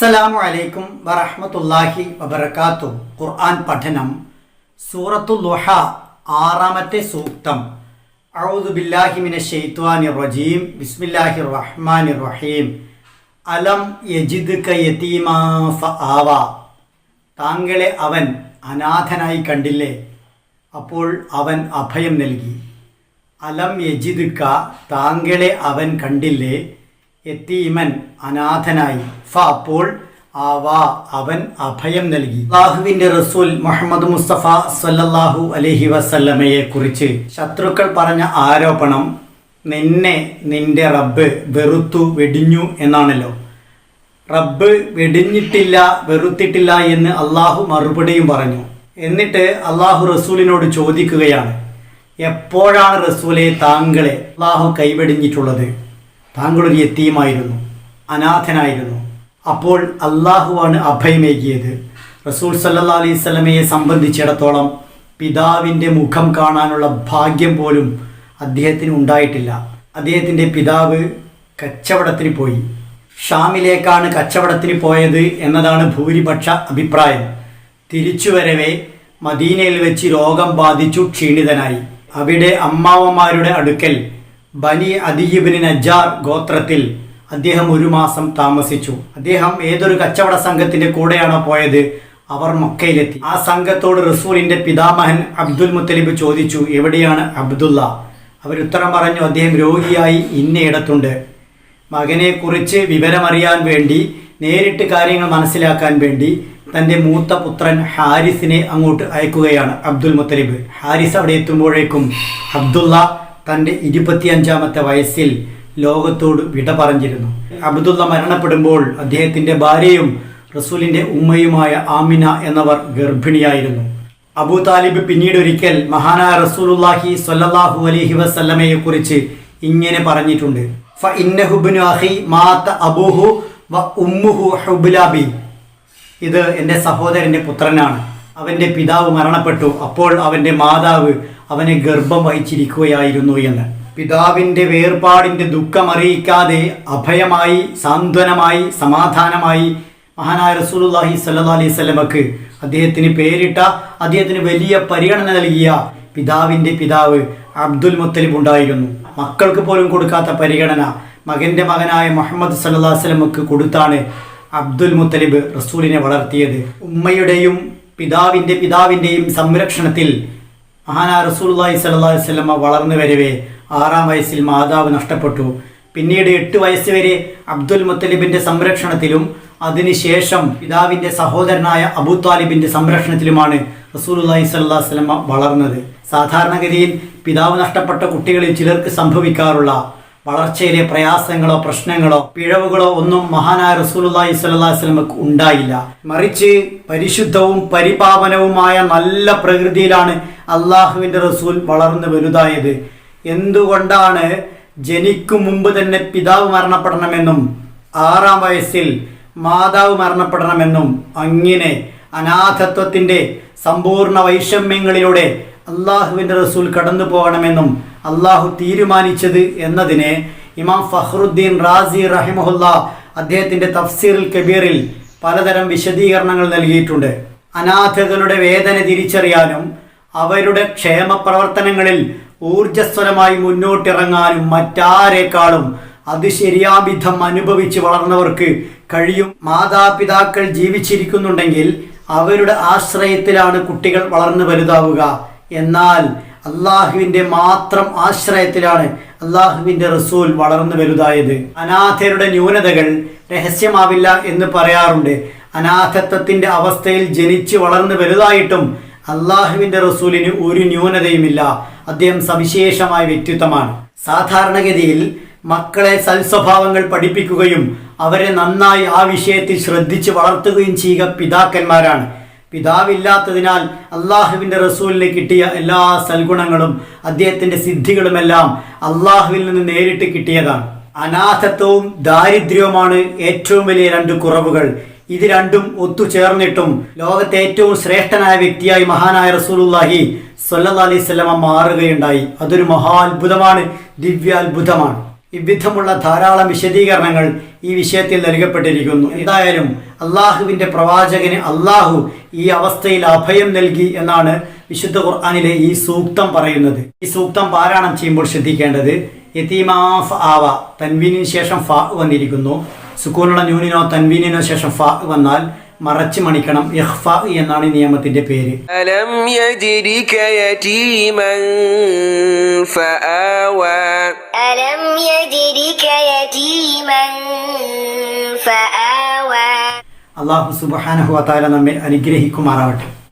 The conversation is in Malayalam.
അസ്സലാമു അലൈക്കും വറഹ്മത്തുള്ളാഹി വബർക്കാത്തു ഖുർആൻ പഠനം സൂറത്തു ലുഹ ആറാമത്തെ സൂക്തം. അഊദു ബില്ലാഹി ഷെയ്ത്വാനി റജീം. ബിസ്മില്ലാഹി റഹ്മാനി റഹീം. അലം യജിദ് താങ്കളെ അവൻ അനാഥനായി കണ്ടില്ലേ? അപ്പോൾ അവൻ അഭയം നൽകി. അലം യജിദ് താങ്കളെ അവൻ കണ്ടില്ലേ? എത്തീമൻ അനാഥനായി. ഫ അപ്പോൾ ആവാ അവൻ അഭയം നൽകി. അള്ളാഹുവിന്റെ റസൂൽ മുഹമ്മദ് മുസ്തഫ സല്ലല്ലാഹു അലഹി വസല്ലമയെ കുറിച്ച് ശത്രുക്കൾ പറഞ്ഞ ആരോപണം നിന്നെ നിന്റെ റബ്ബ് വെറുത്തു വെടിഞ്ഞു എന്നാണല്ലോ. റബ്ബ് വെടിഞ്ഞിട്ടില്ല വെറുത്തിട്ടില്ല എന്ന് അള്ളാഹു മറുപടിയും പറഞ്ഞു. എന്നിട്ട് അള്ളാഹു റസൂലിനോട് ചോദിക്കുകയാണ് എപ്പോഴാണ് റസൂലെ താങ്കളെ അള്ളാഹു കൈവെടിഞ്ഞിട്ടുള്ളത്? താങ്കളൊരു യത്തീമായിരുന്നു അനാഥനായിരുന്നു. അപ്പോൾ അള്ളാഹുവാണ് അഭയമേകിയത്. റസൂൽ സല്ലാ അലൈഹി സ്വലമയെ സംബന്ധിച്ചിടത്തോളം പിതാവിന്റെ മുഖം കാണാനുള്ള ഭാഗ്യം പോലും അദ്ദേഹത്തിന് ഉണ്ടായിട്ടില്ല. അദ്ദേഹത്തിന്റെ പിതാവ് കച്ചവടത്തിന് പോയി. ഷാമിലേക്കാണ് കച്ചവടത്തിന് പോയത് എന്നതാണ് ഭൂരിപക്ഷ അഭിപ്രായം. തിരിച്ചുവരവെ മദീനയിൽ വെച്ച് രോഗം ബാധിച്ചു ക്ഷീണിതനായി. അവിടെ അമ്മാവന്മാരുടെ അടുക്കൽ ബനി അദിയിബിന് നജാർ ഗോത്രത്തിൽ അദ്ദേഹം ഒരു മാസം താമസിച്ചു. അദ്ദേഹം ഏതൊരു കച്ചവട സംഘത്തിന്റെ കൂടെയാണോ പോയത്? അവർ മക്കയിലെത്തി. ആ സംഘത്തോട് റസൂലിന്റെ പിതാമഹൻ അബ്ദുൽ മുത്തലിബ് ചോദിച്ചു എവിടെയാണ് അബ്ദുള്ള? അവരുത്തരം പറഞ്ഞു അദ്ദേഹം രോഗിയായി ഇന്നയിടത്തുണ്ട്. മകനെക്കുറിച്ച് വിവരമറിയാൻ വേണ്ടി നേരിട്ട് കാര്യങ്ങൾ മനസ്സിലാക്കാൻ വേണ്ടി തന്റെ മൂത്ത പുത്രൻ ഹാരിസിനെ അങ്ങോട്ട് അയക്കുകയാണ് അബ്ദുൽ മുത്തലിബ്. ഹാരിസ് അവിടെ എത്തുമ്പോഴേക്കും അബ്ദുള്ള തന്റെ ഇരുപത്തിയഞ്ചാമത്തെ വയസ്സിൽ ലോകത്തോട് വിട പറഞ്ഞിരുന്നു. അബ്ദുള്ള മരണപ്പെടുമ്പോൾ അദ്ദേഹത്തിന്റെ ഭാര്യയും റസൂലിന്റെ ഉമ്മയുമായ ആമിന എന്നവർ ഗർഭിണിയായിരുന്നു. അബൂ താലിബ് പിന്നീട് ഒരിക്കൽ മഹാനായ റസൂലുല്ലാഹി സ്വല്ലല്ലാഹു അലൈഹി വസല്ലമയെ കുറിച്ച് ഇങ്ങനെ പറഞ്ഞിട്ടുണ്ട്. അബൂഹു വ ഉമ്മുഹു ഇത് എന്റെ സഹോദരന്റെ പുത്രനാണ്. അവന്റെ പിതാവ് മരണപ്പെട്ടു. അപ്പോൾ അവന്റെ മാതാവ് അവനെ ഗർഭം വഹിച്ചിരിക്കുകയായിരുന്നു എന്ന്. പിതാവിന്റെ വേർപാടിന്റെ ദുഃഖം അറിയിക്കാതെ അഭയമായി സാന്ത്വനമായി സമാധാനമായി മഹാനായ റസൂലുള്ളാഹി സല്ലല്ലാഹു അലൈഹി സ്വലമക്ക് അദ്ദേഹത്തിന് പേരിട്ട അദ്ദേഹത്തിന് വലിയ പരിഗണന നൽകിയ പിതാവിന്റെ പിതാവ് അബ്ദുൽ മുത്തലിബ് ഉണ്ടായിരുന്നു. മക്കൾക്ക് പോലും കൊടുക്കാത്ത പരിഗണന മകന്റെ മകനായ മുഹമ്മദ് അലൈഹി വസല്ലമക്ക് കൊടുത്താണ് അബ്ദുൽ മുത്തലിബ് റസൂലിനെ വളർത്തിയത്. ഉമ്മയുടെയും പിതാവിന്റെ പിതാവിന്റെയും സംരക്ഷണത്തിൽ മഹാനാ സ്വല്ലല്ലാഹു അലൈഹി വസല്ലമ വളർന്നു വരവേ ആറാം വയസ്സിൽ മാതാവ് നഷ്ടപ്പെട്ടു. പിന്നീട് എട്ട് വയസ്സ് വരെ അബ്ദുൽ മുത്തലിബിന്റെ സംരക്ഷണത്തിലും അതിനുശേഷം പിതാവിന്റെ സഹോദരനായ അബൂ താലിബിന്റെ സംരക്ഷണത്തിലുമാണ് റസൂലുള്ളാഹി സ്വല്ലല്ലാഹു അലൈഹി വസല്ലമ വളർന്നത്. സാധാരണഗതിയിൽ പിതാവ് നഷ്ടപ്പെട്ട കുട്ടികളിൽ ചിലർക്ക് സംഭവിക്കാറുള്ള വളർച്ചയിലെ പ്രയാസങ്ങളോ പ്രശ്നങ്ങളോ പിഴവുകളോ ഒന്നും മഹാനായ റസൂലുള്ളാഹി സ്വല്ലല്ലാഹി വസല്ലമക്ക് ഉണ്ടായില്ല. മറിച്ച് പരിശുദ്ധവും പരിപാവനവുമായ നല്ല പ്രകൃതിയിലാണ് അള്ളാഹുവിന്റെ റസൂൽ വളർന്നു വലുതായത്. എന്തുകൊണ്ടാണ് ജനിക്കും മുമ്പ് തന്നെ പിതാവ് മരണപ്പെടണമെന്നും ആറാം വയസ്സിൽ മാതാവ് മരണപ്പെടണമെന്നും അങ്ങനെ അനാഥത്വത്തിന്റെ സമ്പൂർണ വൈഷമ്യങ്ങളിലൂടെ അള്ളാഹുവിന്റെ റസൂൽ കടന്നു പോകണമെന്നും അള്ളാഹു തീരുമാനിച്ചത് എന്നതിനെ ഇമാം ഫഹ്റുദ്ദീൻ റാസി റഹിമഹുല്ല അദ്ദേഹത്തിന്റെ തഫ്സീറിൽ കബീറിൽ പലതരം വിശദീകരണങ്ങൾ നൽകിയിട്ടുണ്ട്. അനാഥകളുടെ വേദന തിരിച്ചറിയാനും അവരുടെ ക്ഷേമ പ്രവർത്തനങ്ങളിൽ ഊർജസ്വലമായി മുന്നോട്ടിറങ്ങാനും മറ്റാരേക്കാളും അത് ശരിയാവിധം അനുഭവിച്ച് വളർന്നവർക്ക് കഴിയും. മാതാപിതാക്കൾ ജീവിച്ചിരിക്കുന്നുണ്ടെങ്കിൽ അവരുടെ ആശ്രയത്തിലാണ് കുട്ടികൾ വളർന്നു വലുതാവുക. എന്നാൽ അള്ളാഹുവിന്റെ മാത്രം ആശ്രയത്തിലാണ് അള്ളാഹുവിന്റെ റസൂൽ വളർന്നു വലുതായത്. അനാഥരുടെ ന്യൂനതകൾ രഹസ്യമാവില്ല എന്ന് പറയാറുണ്ട്. അനാഥത്വത്തിന്റെ അവസ്ഥയിൽ ജനിച്ച് വളർന്നു വലുതായിട്ടും അള്ളാഹുവിന്റെ റസൂലിന് ഒരു ന്യൂനതയുമില്ല. അദ്ദേഹം സവിശേഷമായ വ്യക്തിത്വമാണ്. സാധാരണഗതിയിൽ മക്കളെ സൽസ്വഭാവങ്ങൾ പഠിപ്പിക്കുകയും അവരെ നന്നായി ആ വിഷയത്തിൽ ശ്രദ്ധിച്ച് വളർത്തുകയും ചെയ്യുക പിതാക്കന്മാരാണ്. പിതാവില്ലാത്തതിനാൽ അള്ളാഹുവിന്റെ റസൂലിന് കിട്ടിയ എല്ലാ സൽഗുണങ്ങളും അദ്ദേഹത്തിന്റെ സിദ്ധികളുമെല്ലാം അള്ളാഹുവിൽ നിന്ന് നേരിട്ട് കിട്ടിയതാണ്. അനാഥത്വവും ദാരിദ്ര്യവുമാണ് ഏറ്റവും വലിയ രണ്ട് കുറവുകൾ. ഇത് രണ്ടും ഒത്തുചേർന്നിട്ടും ലോകത്തെ ഏറ്റവും ശ്രേഷ്ഠനായ വ്യക്തിയായി മഹാനായ റസൂലുള്ളാഹി സ്വല്ലല്ലാഹി അലൈഹി സ്വലമ മാറുകയുണ്ടായി. അതൊരു മഹാത്ഭുതമാണ് ദിവ്യാത്ഭുതമാണ്. ഇവിധമുള്ള ധാരാളം വിശദീകരണങ്ങൾ ഈ വിഷയത്തിൽ നൽകപ്പെട്ടിരിക്കുന്നു. എന്തായാലും അള്ളാഹുവിന്റെ പ്രവാചകന് അള്ളാഹു ഈ അവസ്ഥയിൽ അഭയം നൽകി എന്നാണ് വിശുദ്ധ ഖുർആാനിലെ ഈ സൂക്തം പറയുന്നത്. ഈ സൂക്തം പാരായണം ചെയ്യുമ്പോൾ ശ്രദ്ധിക്കേണ്ടത് യതീമാഫ് ആവ തൻവീനിന് ശേഷം ഫാ വന്നിരിക്കുന്നു. സുക്കൂനുള്ള ന്യൂനിനോ തൻവീനിനോ ശേഷം ഫാ വന്നാൽ മറച്ച് മണിക്കണം. യഹ്ഫ എന്നാണ് ഈ നിയമത്തിന്റെ പേര്. അലം യജിരിക യതീമൻ ഫആവാ ألم يجدك يتيما فآوى അള്ളാഹു സുബാനഹുവത്താല നമ്മെ അനുഗ്രഹിക്കുമാറാവട്ടെ